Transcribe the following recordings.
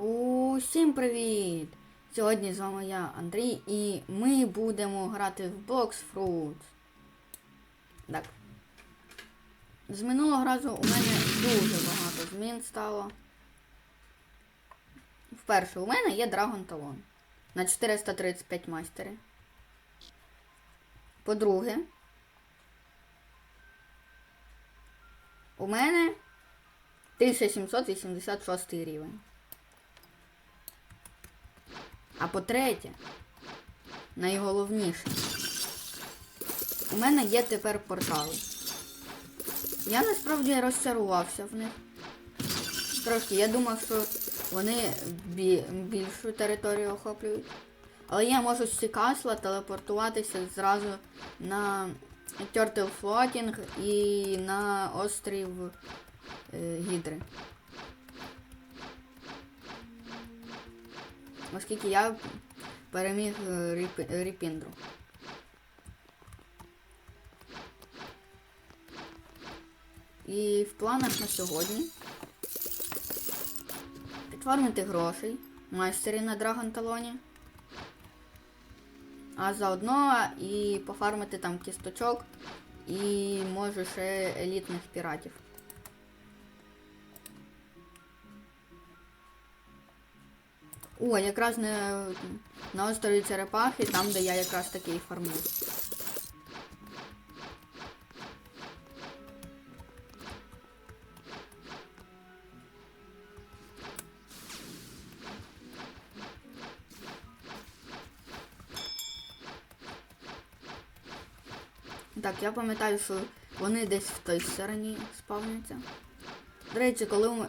Усім привіт! Сьогодні з вами я, Андрій, і ми будемо грати в Box Fruit. Так. З минулого разу у мене дуже багато змін стало. Вперше, у мене є Dragon Talon на 435 майстери. По-друге, у мене 1786 рівень. А по-третє, найголовніше, у мене є тепер портали. Я насправді розчарувався в них. Трошки, я думав, що вони бі- більшу територію охоплюють. Але я можу з Сікасла телепортуватися зразу на Turtle Floating і на острів е, Гідри. Оскільки я переміг е, Ріп- Ріпіндру. І в планах на сьогодні підформити грошей майстері на Драгон Талоні. А заодно і пофармити там кісточок і може ще елітних піратів. О, якраз на, на острові Черепахи, там, де я якраз таки і фармую. Так, я пам'ятаю, що вони десь в той стороні спавняться. До речі, коли ми-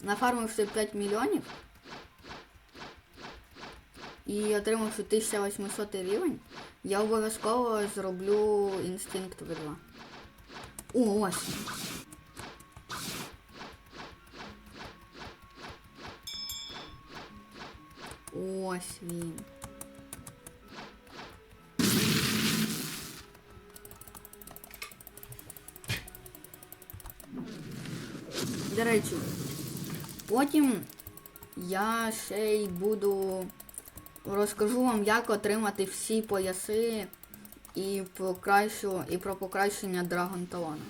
нафармивши 5 мільйонів і отримавши 1800 рівень, я обов'язково зроблю інстинкт V2. О, ось. Ось він. До речі, потім я ще й буду розкажу вам, як отримати всі пояси і покращу, і про покращення Драгон Талона.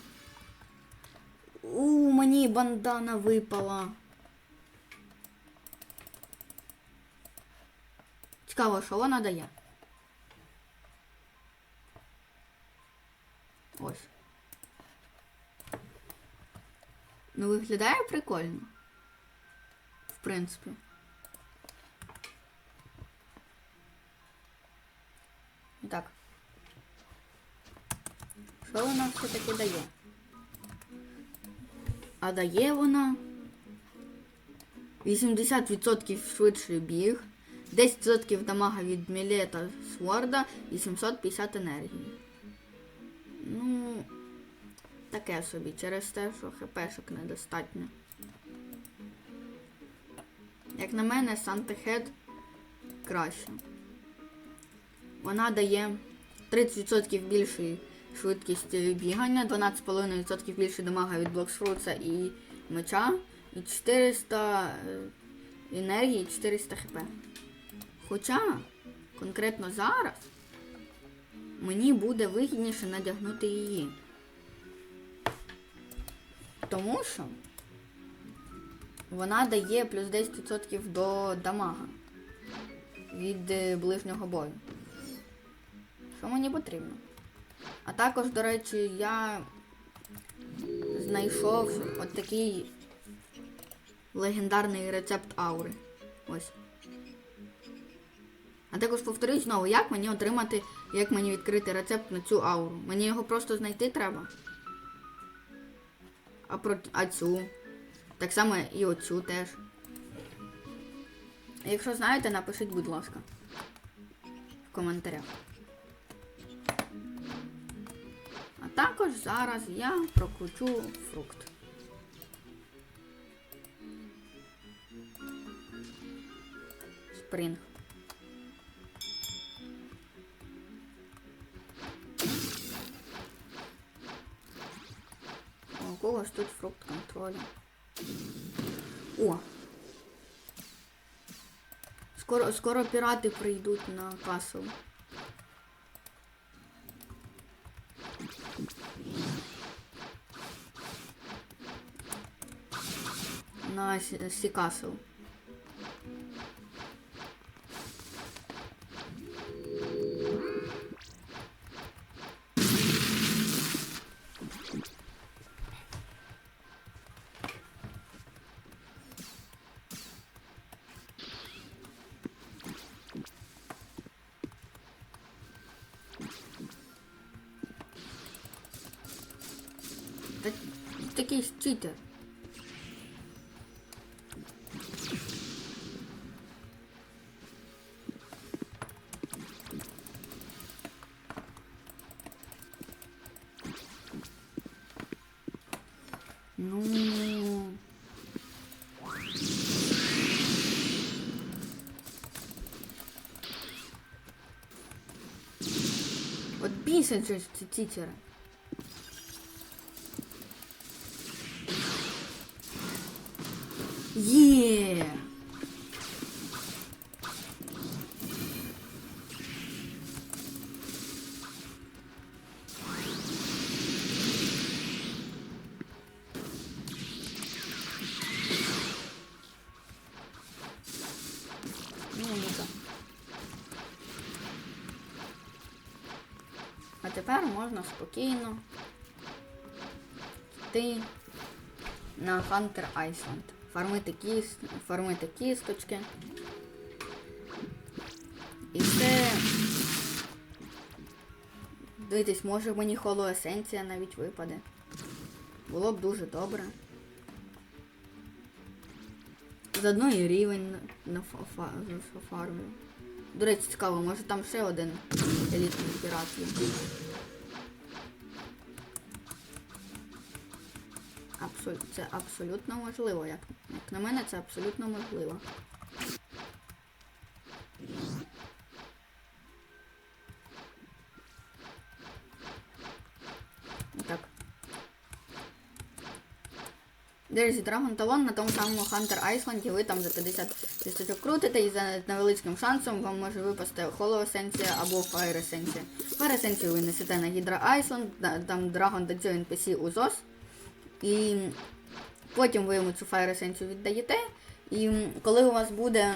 У мені бандана випала. Цікаво, що вона дає. Ось. Ну, виглядає прикольно. В принципі. Так. Що вона все-таки дає? А дає вона 80% швидший біг, 10% дамага від мілета Сворда і 750 енергії. Ну, таке собі, через те, що хпшок недостатньо. Як на мене, Сантехед краще. Вона дає 30% більшої швидкість бігання, 12,5% більше дамага від блоксфруца і меча, і 400 е, енергії, 400 хп. Хоча, конкретно зараз, мені буде вигідніше надягнути її. Тому що вона дає плюс 10% до дамага від е, ближнього бою. Що мені потрібно? А також, до речі, я знайшов от такий легендарний рецепт аури. Ось. А також повторюсь знову, як мені отримати, як мені відкрити рецепт на цю ауру. Мені його просто знайти треба. А про а цю. Так само і оцю теж. Якщо знаєте, напишіть, будь ласка. В коментарях. Також зараз я прокручу фрукт. Спринг. Кого ж тут фрукт контролю? О! Скоро, скоро пірати прийдуть на касл. На Сі- Сі Касл. Та такий читер. От бісять тепер можна спокійно йти на Hunter Island. Фармити кіс, фармити кісточки. І це. Дивіться, може мені холоесенція навіть випаде. Було б дуже добре. Заодно і рівень на, на фа- фа- До речі, цікаво, може там ще один елітний пірат є. Абсолю... Це абсолютно можливо. Як... як на мене, це абсолютно можливо. Так. Друзі, Dragon Talon на тому самому Hunter Island, ви там за 50 тисяч крутите і за невеличким шансом вам може випасти Hollow Essence або Fire Essence. Fire Essence ви несете на Hydra Island, там Dragon дадзьо NPC у ЗОС. І потім ви йому цю Fire віддаєте. І коли у вас буде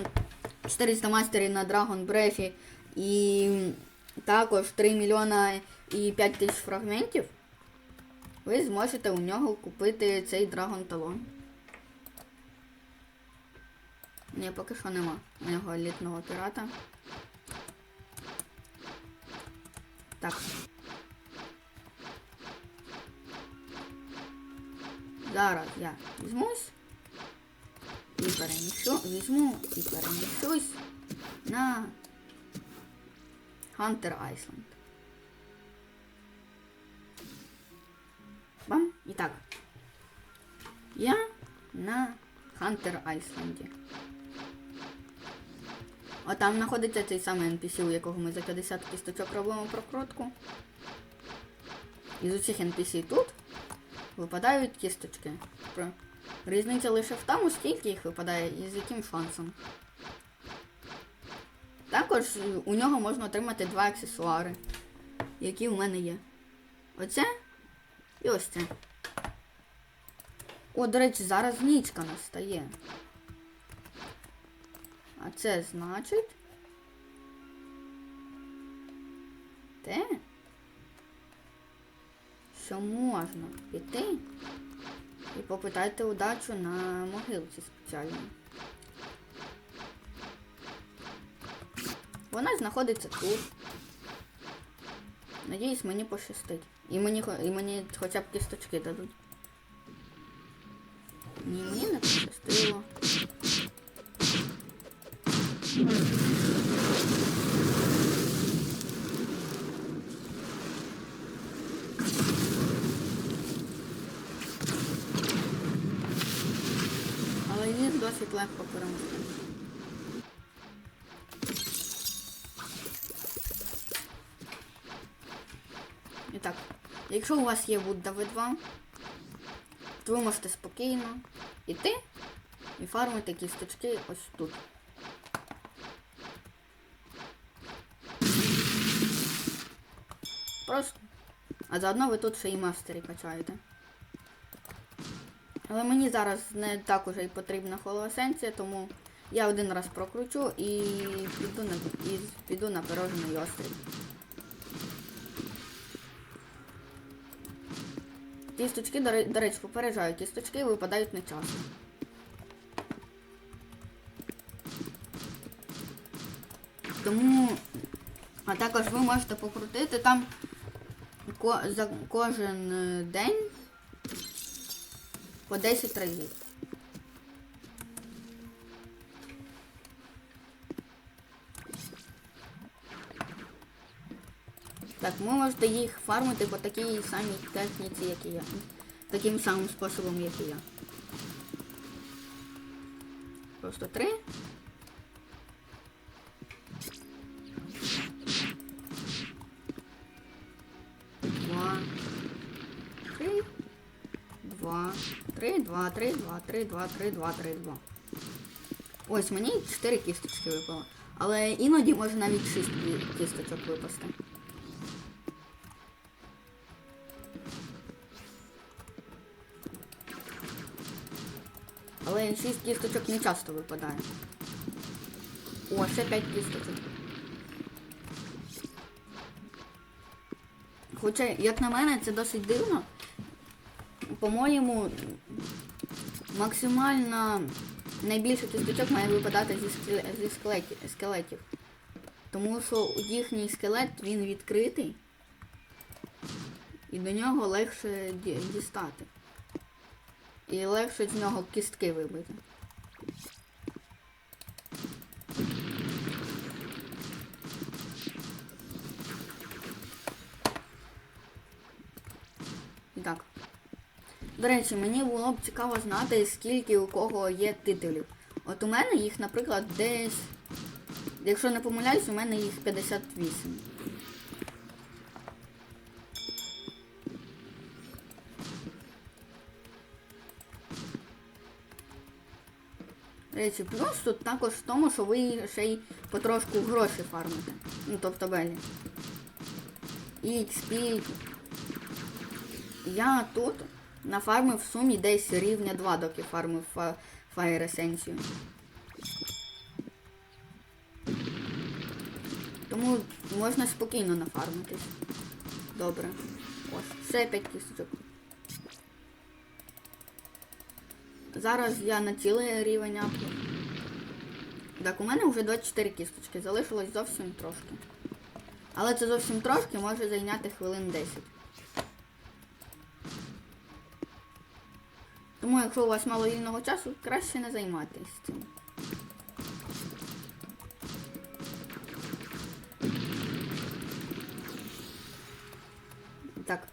400 мастерів на Dragon Breath і також 3 мільйона і 5 тисяч фрагментів, ви зможете у нього купити цей Dragon Talon. Ні, поки що нема у нього елітного пірата. Так. Зараз я візьмусь і переміщу, візьму і переміщусь на Hunter Island. Бам. І так. Я на Хантер Айсленді. А там знаходиться цей самий NPC, у якого ми за 50 кісточок робимо прокрутку. Із усіх NPC тут випадають кісточки. Різниця лише в тому, скільки їх випадає і з яким шансом. Також у нього можна отримати два аксесуари, які у мене є. Оце і ось це. О, до речі, зараз нічка настає. А це значить. Те, що можна піти і попитати удачу на могилці спеціальній. Вона знаходиться тут. Надіюсь, мені пощастить. І мені, і мені хоча б кісточки дадуть. Ні, мені не пощастило. легко перемогти. І так, якщо у вас є Будда В2, то ви можете спокійно йти і фармити кісточки ось тут. Просто. А заодно ви тут ще і мастері качаєте. Але мені зараз не так уже й потрібна холоесенція, тому я один раз прокручу і піду на, і піду на пирожний острів. Кісточки, до, речі, попереджаю, кісточки випадають не часто. Тому, а також ви можете покрутити там ко, за кожен е, день по 10 разів. Так, ви можете їх фармити по такій самій техніці, як і я. Таким самим способом, як і я. Просто три. 2, 3, 2, 3, 2, 3, 2, 3, 2. Ось мені 4 кісточки випало. Але іноді може навіть 6 кісточок випасти. Але 6 кісточок не часто випадає. О, ще 5 кісточок. Хоча, як на мене, це досить дивно. По-моєму, максимально найбільше кісточок має випадати зі, зі скелетів. Тому що їхній скелет він відкритий. І до нього легше дістати. І легше з нього кістки вибити. До речі, мені було б цікаво знати, скільки у кого є титулів. От у мене їх, наприклад, десь. Якщо не помиляюсь, у мене їх 58. Речі, плюс тут також в тому, що ви ще й потрошку гроші фармите. Ну, тобто белі. XP. Я тут нафармив в сумі десь рівня 2, доки фармив фа- Fire Essence. Тому можна спокійно нафармитись. Добре. Ось, ще 5 кісточок. Зараз я на цілий рівень аплю. Так, у мене вже 24 кісточки, залишилось зовсім трошки. Але це зовсім трошки може зайняти хвилин 10. Тому якщо у вас мало вільного часу, краще не займатися цим. Так.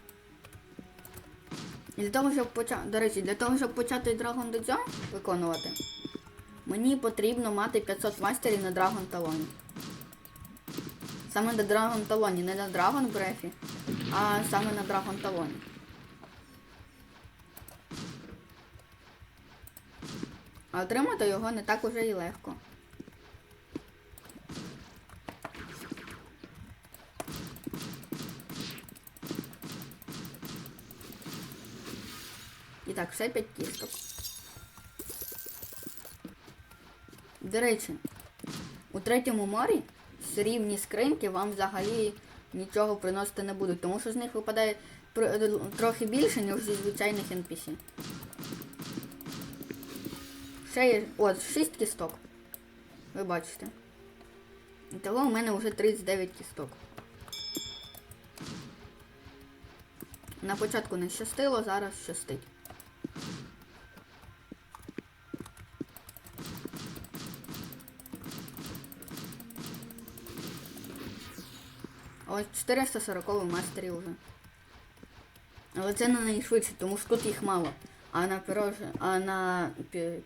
Для того, щоб почати. До речі, для того, щоб почати Dragon Dojo виконувати, мені потрібно мати 500 мастерів на Dragon Талоні. Саме на Dragon Талоні, не на Dragon Breath, а саме на Dragon Талоні. А отримати його не так уже і легко. І так, ще 5 кісток. До речі, у третьому морі срібні скриньки вам взагалі нічого приносити не будуть, тому що з них випадає трохи більше, ніж зі звичайних NPC. Ще є. От, 6 кісток. Ви бачите. Того у мене вже 39 кісток. На початку не щастило, зараз щастить. Ось 440 мастері вже. Але це не найшвидше, тому що тут їх мало. А на пірож... а на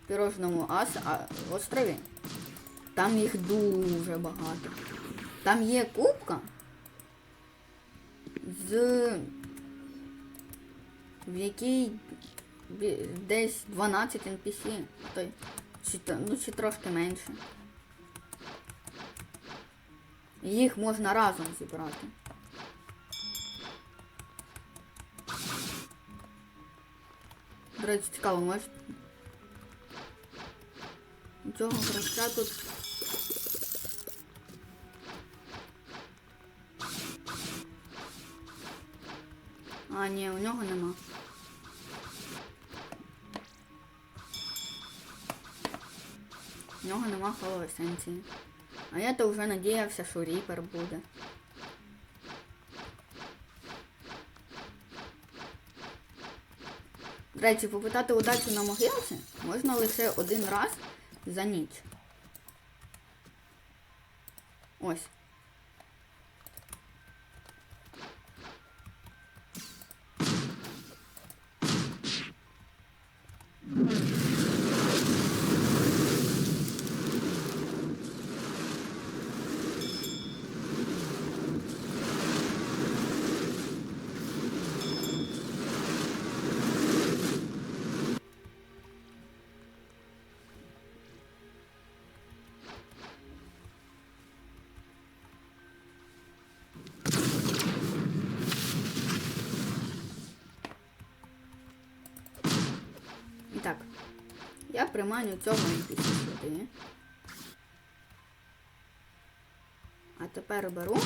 пірожному ас... а... острові там їх дуже багато. Там є кубка з в якій десь 12 NPC, той, чи, ну, чи трошки менше. Їх можна разом зібрати. До цікаво, може. Цього гравця тут. А, ні, у нього нема. У нього нема холоесенції. А я то вже надіявся, що ріпер буде. Речі, попитати удачу на могилці можна лише один раз за ніч. Ось. І приманю цього NPC сюди. А тепер беру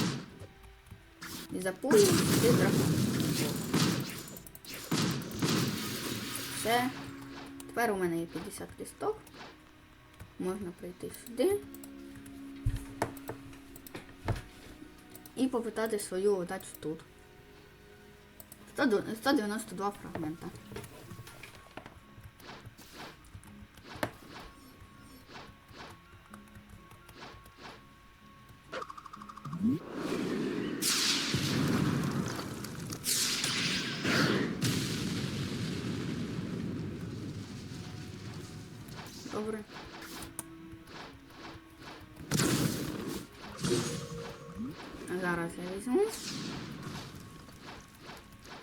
і запулю сюди дракон. Все. Тепер у мене є 50 лісток. Можна прийти сюди. І попитати свою удачу тут. 192 фрагмента. Зараз я візьму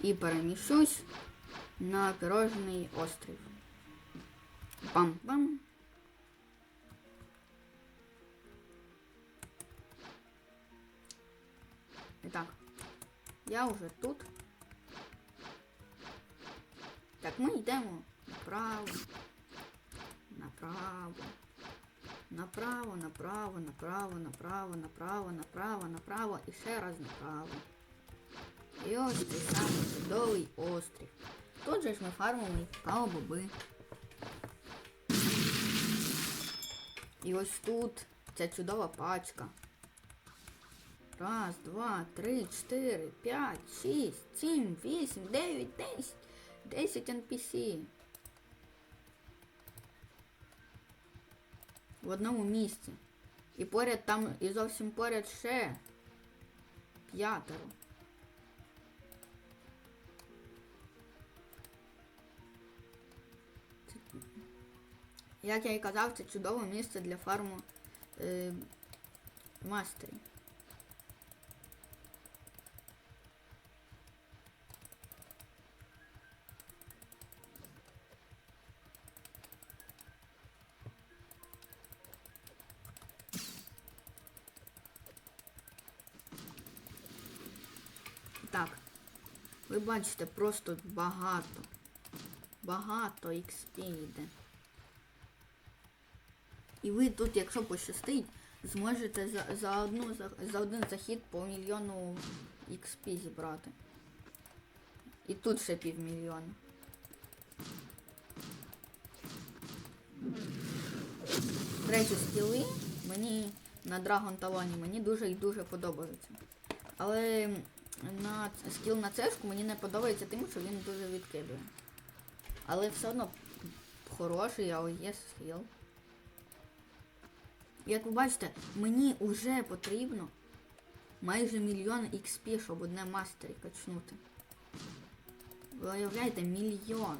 і переміщусь на пірожний острів. Бам-бам. І так, я вже тут. Так, ми йдемо направо, направо, направо, направо, направо, направо, направо, направо, направо і ще раз направо. І ось цей самий чудовий острів. Тут же ж ми фармимо каобоби. І ось тут ця чудова пачка. Раз, два, три, чотири, п'ять, шість, сім, вісім, дев'ять, десять. Десять NPC. В одному місці. І поряд там, і зовсім поряд ще п'ятеро. Як я і казав, це чудове місце для фарму е, мастерів. Так. Ви бачите, просто багато. Багато XP йде. І ви тут, якщо пощастить, зможете за, за, одну, за, за один захід по мільйону XP зібрати. І тут ще півмільйона. Речі, скіли мені на Драгон Талоні мені дуже і дуже подобаються. Але на скіл на цешку мені не подобається тим, що він дуже відкидує. Але все одно хороший, але є скіл. Як ви бачите, мені вже потрібно майже мільйон XP, щоб одне мастері качнути. Ви уявляєте, мільйон.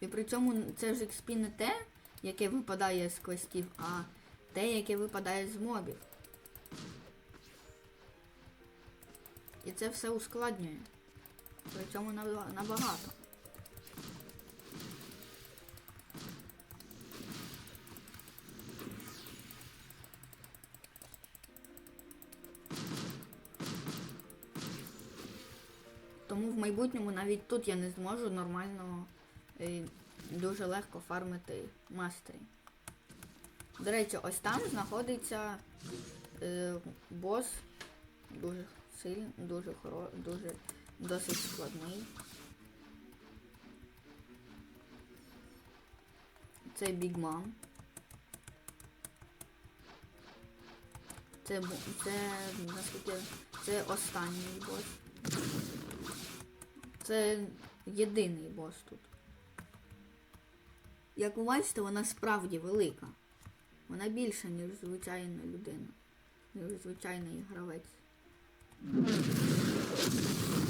І при цьому це ж XP не те, яке випадає з квестів, а те, яке випадає з мобів. Це все ускладнює. При цьому набагато. Тому в майбутньому навіть тут я не зможу нормально е, дуже легко фармити мастері. До речі, ось там знаходиться е, бос дуже сильний, дуже хоро, дуже досить складний. Це Бігман. Це, це наскільки це останній бос. Це єдиний бос тут. Як ви бачите, вона справді велика. Вона більша, ніж звичайна людина. Ніж звичайний гравець. う。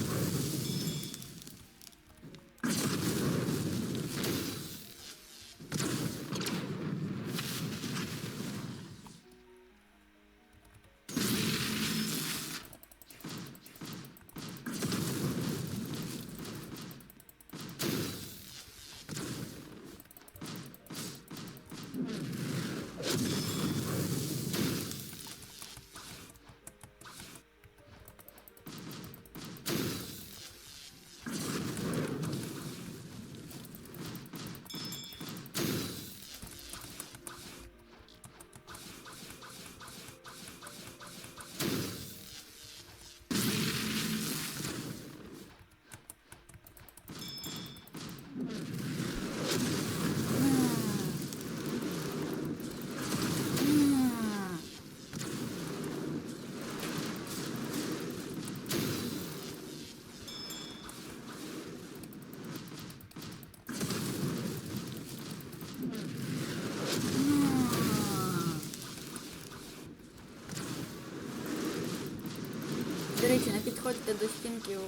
Речі, до стінки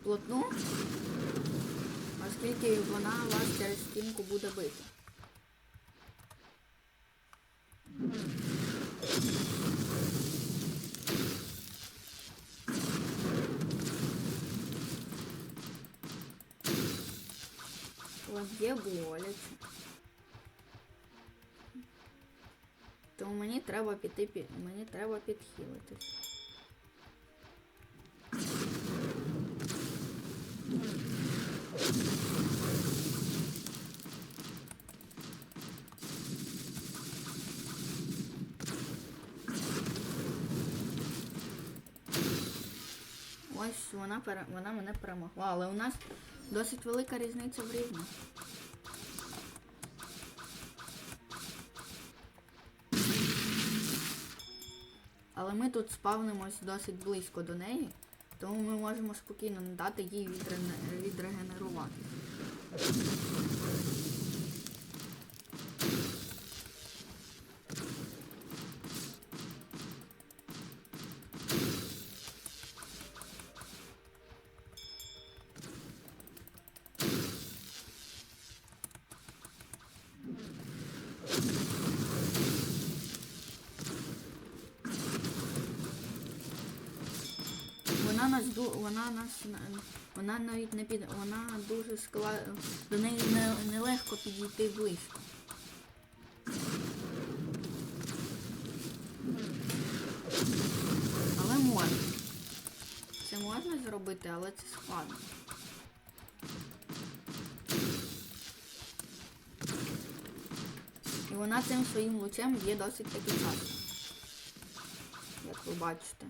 вплотну, оскільки вона вас через стінку буде бити. Є боляче. Тому мені треба піти пі... мені треба підхилитись. Ось вона пере... вона мене перемогла, але у нас досить велика різниця в рівні. Але ми тут спавнимось досить близько до неї, тому ми можемо спокійно не дати їй відрегенерувати. Вона нас ду- вона нас вона навіть не під вона дуже скла до неї не, нелегко підійти близько. Але можна. Це можна зробити, але це складно. І вона цим своїм лучем б'є досить таки часто. Як ви бачите.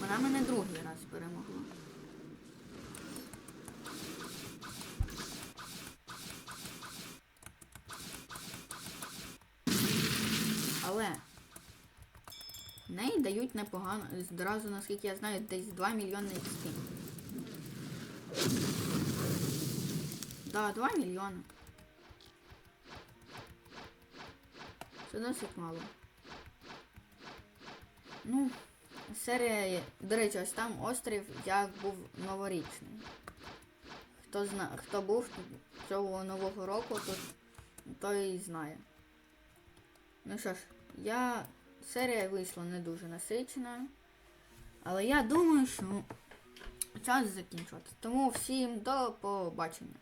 Вона мене другий раз перемогла. Але неї дають непогано, зразу, наскільки я знаю, десь 2 мільйони XP. Да, 2 мільйони. Це досить мало. Ну, серія, до речі, ось там острів як був новорічний. Хто зна, хто був цього нового року, то той знає. Ну що ж, я серія вийшла не дуже насиченою. Але я думаю, що час закінчувати. Тому всім до побачення.